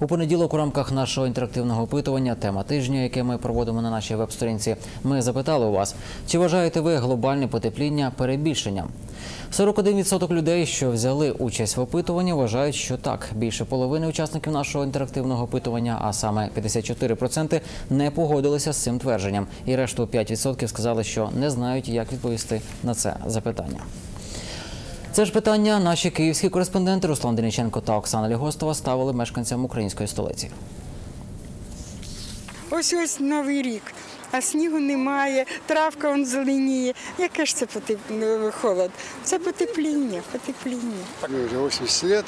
У понеділок у рамках нашого інтерактивного опитування тема тижня, яке ми проводимо на нашій веб-сторінці, ми запитали у вас, чи вважаєте ви глобальне потепління перебільшенням? 41% людей, що взяли участь в опитуванні, вважають, що так. Більше половини учасників нашого інтерактивного опитування, а саме 54%, не погодилися з цим твердженням. І решту 5% сказали, що не знають, як відповісти на це запитання. Це ж питання наші київські кореспонденти Руслан Дениченко та Оксана Лігостова ставили мешканцям української столиці. Ось ось новий рік, а снігу немає, травка он зеленіє. Яке ж це потеп... ну, холод? Це потепління, потепління. Мне вже 80 лет.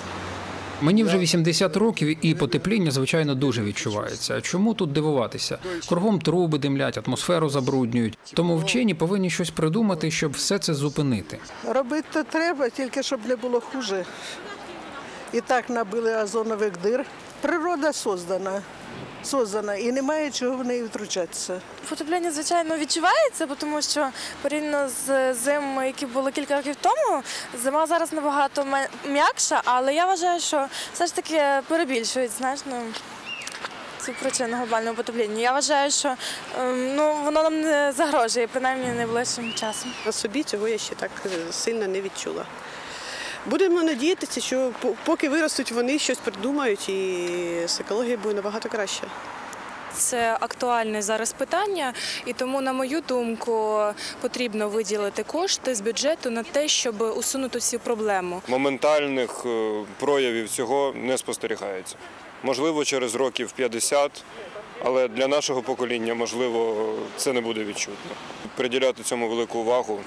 Мені вже 80 років, і потепління, звичайно, дуже відчувається. Чому тут дивуватися? Кругом труби димлять, атмосферу забруднюють. Тому вчені повинні щось придумати, щоб все це зупинити. Робити треба, тільки щоб не було хуже. І так набили озонових дир. Природа создана. Создана і немає чого в неї втручатися. Потепління, звичайно, відчувається, тому що порівняно з зимами, які були кілька років тому, зима зараз набагато м'якша, але я вважаю, що все ж таки перебільшують знаєш, ну, цю причину глобального потепління. Я вважаю, що ем, ну, воно нам не загрожує, принаймні найближчим часом. На собі цього я ще так е, сильно не відчула. Будемо надіятися, що поки виростуть вони, щось придумають, і з екологією буде набагато краще. Це актуальне зараз питання, і тому, на мою думку, потрібно виділити кошти з бюджету на те, щоб усунути цю проблему. моментальних е, проявів цього не спостерігається. Можливо, через років 50, але для нашого покоління, можливо, це не буде відчутно. Приділяти цьому велику увагу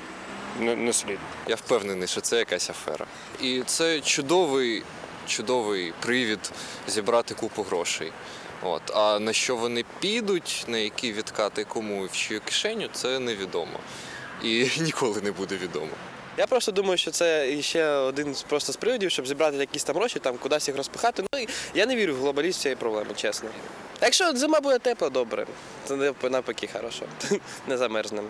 не, не слід. Я впевнений, що це якась афера. І це чудовий, чудовий привід зібрати купу грошей. От. А на що вони підуть, на які відкати кому і в чию кишеню, це невідомо. І ніколи не буде відомо. Я просто думаю, що це ще один з просто з приводів, щоб зібрати якісь там гроші, там кудись їх розпихати. Ну і я не вірю в глобалізм цієї проблеми, чесно. Якщо зима буде тепла, добре. Це навпаки хорошо. Не замерзнемо.